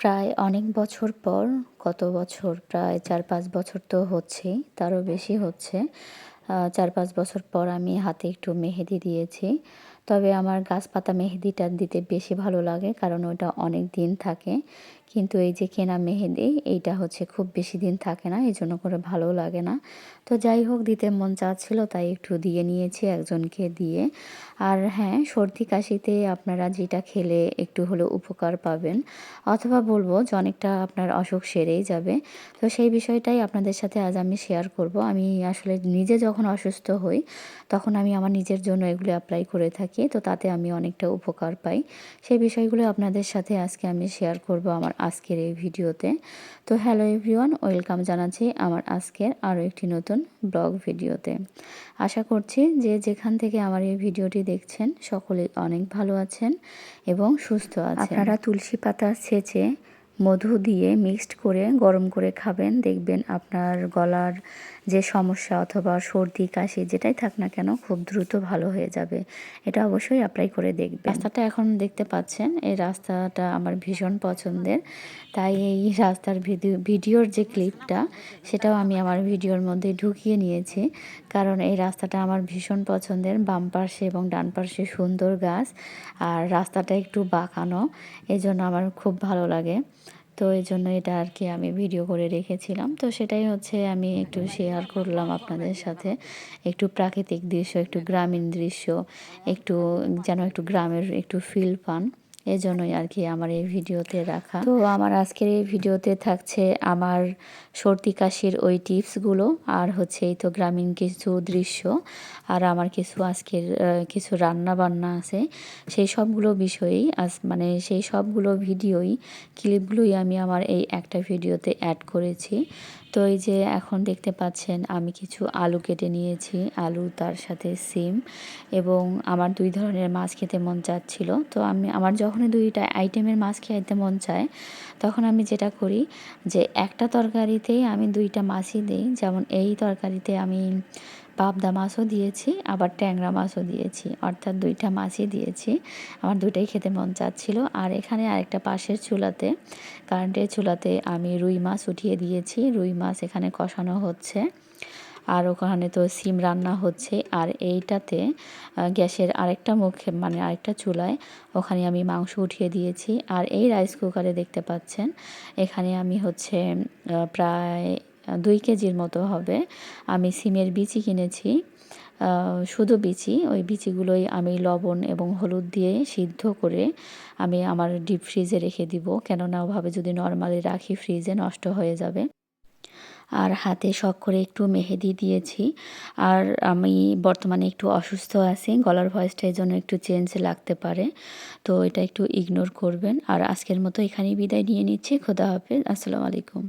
প্রায় অনেক বছর পর কত বছর প্রায় চার পাঁচ বছর তো হচ্ছেই, তারও বেশি হচ্ছে। চার পাঁচ বছর পর আমি হাতে একটু মেহেদি দিয়েছি। তবে আমার গাছপাতা মেহেদিটা দিতে বেশি ভালো লাগে, কারণ ওটা অনেক দিন থাকে। কিন্তু এই যে কেনা মেহেদি, এইটা হচ্ছে খুব বেশি দিন থাকে না এই জন্য করে ভালো লাগে না। তো যাই হোক, দিতে মন চাচ্ছিল, তাই একটু দিয়ে নিয়েছি একজনকে দিয়ে। আর হ্যাঁ সর্দি কাশিতে আপনারা যেটা খেলে একটু হলেও উপকার পাবেন। অথবা বলব যে অনেকটা আপনার অসুখ সেরেই যাবে। তো সেই বিষয়টাই আপনাদের সাথে আজ আমি শেয়ার করব। আমি আসলে নিজে যখন অসুস্থ হই, তখন আমি আমার নিজের জন্য এগুলো অ্যাপ্লাই করে থাকি। তো তাতে আমি অনেকটা উপকার পাই। সেই বিষয়গুলো আপনাদের সাথে আজকে আমি শেয়ার করব আমার আজকের এই ভিডিওতে। তো হ্যালো এভরিওয়ান ওয়েলকাম জানাচ্ছি আমার আজকের আরও একটি নতুন ব্লগ ভিডিওতে। আশা করছি যে যেখান থেকে আমার এই ভিডিওটি দেখছেন সকলেই অনেক ভালো আছেন এবং সুস্থ আছেন। আপনারা তুলসী পাতা ছেঁচে মধু দিয়ে মিক্সড করে গরম করে খাবেন। দেখবেন আপনার গলার যে সমস্যা অথবা সর্দি, কাশি যেটাই থাক না কেন খুব দ্রুত ভালো হয়ে যাবে। এটা অবশ্যই অ্যাপ্লাই করে দেখবেন। রাস্তাটা এখন দেখতে পাচ্ছেন, এই রাস্তাটা আমার ভীষণ পছন্দের। তাই এই রাস্তার ভিডিও ভিডিওর যে ক্লিপটা, সেটাও আমি আমার ভিডিওর মধ্যে ঢুকিয়ে নিয়েছি। কারণ এই রাস্তাটা আমার ভীষণ পছন্দের, বাম পাশে এবং ডান পাশে সুন্দর গাছ, আর রাস্তাটা একটু বাঁকানো এই জন্য আমার খুব ভালো লাগে। তো এই জন্য এটা আর কি আমি ভিডিও করে রেখেছিলাম। তো সেটাই হচ্ছে আমি একটু শেয়ার করলাম আপনাদের সাথে। একটু প্রাকৃতিক দৃশ্য, একটু গ্রামীণ দৃশ্য, একটু যেন একটু গ্রামের একটু ফিল পান। এই জন্যই আর কি আমার এই ভিডিওতে রাখা। তো আমার আজকের এই ভিডিওতে থাকছে আমার সর্দি কাশির ওই টিপসগুলো আর হচ্ছে এই তো গ্রামীণ কিছু দৃশ্য আর আমার কিছু আজকের কিছু রান্না বান্না আছে। সেই সবগুলো বিষয়েই আজ মানে সেই সবগুলো ভিডিওই, ক্লিপগুলোই আমি আমার এই একটা ভিডিওতে অ্যাড করেছি। তো এই যে এখন দেখতে পাচ্ছেন, আমি কিছু আলু কেটে নিয়েছি। আলু তার সাথে সিম এবং আমার দুই ধরনের মাছ খেতে মন চাচ্ছিল। তো আমি, আমার যখনই দুইটা আইটেমের মাছ খেতে মন চায়, তখন আমি যেটা করি যে একটা তরকারিতেই আমি দুইটা মাছই দিই। যেমন এই তরকারিতে আমি পাবদা মাছও দিয়েছি, আবার ট্যাংরা মাছও দিয়েছি। অর্থাৎ দুইটা মাছই দিয়েছি। আমার দুইটাই খেতে মন চাচ্ছিল। আর এখানে আরেকটা পাশের চুলাতে, কারেন্টের চুলাতে আমি রুই মাছ উঠিয়ে দিয়েছি। রুই মাছ এখানে কষানো হচ্ছে। আর ওখানে তো সিম রান্না হচ্ছে। আর এইটাতে গ্যাসের আরেকটা মুখে মানে আরেকটা চুলায় ওখানে আমি মাংস উঠিয়ে দিয়েছি। আর এই রাইস কুকারে দেখতে পাচ্ছেন, এখানে আমি হচ্ছে প্রায় দুই কেজির মতো হবে। আমি সিমের বিচি কিনেছি শুধু বিচি, ওই বিচিগুলোই আমি লবণ এবং হলুদ দিয়ে সিদ্ধ করে আমি আমার ডিপ ফ্রিজে রেখে দিব, কেননা ওভাবে যদি নর্মালি রাখি ফ্রিজে নষ্ট হয়ে যাবে। আর হাতে শখ করে একটু মেহেদি দিয়েছি। আর আমি বর্তমানে একটু অসুস্থ আছি, গলার ভয়েসটা এই জন্য একটু চেঞ্জ লাগতে পারে, তো এটা একটু ইগনোর করবেন। আর আজকের মতো এখানেই বিদায় নিয়ে নিচ্ছি, খোদা হাফেজ, আসসালামু আলাইকুম।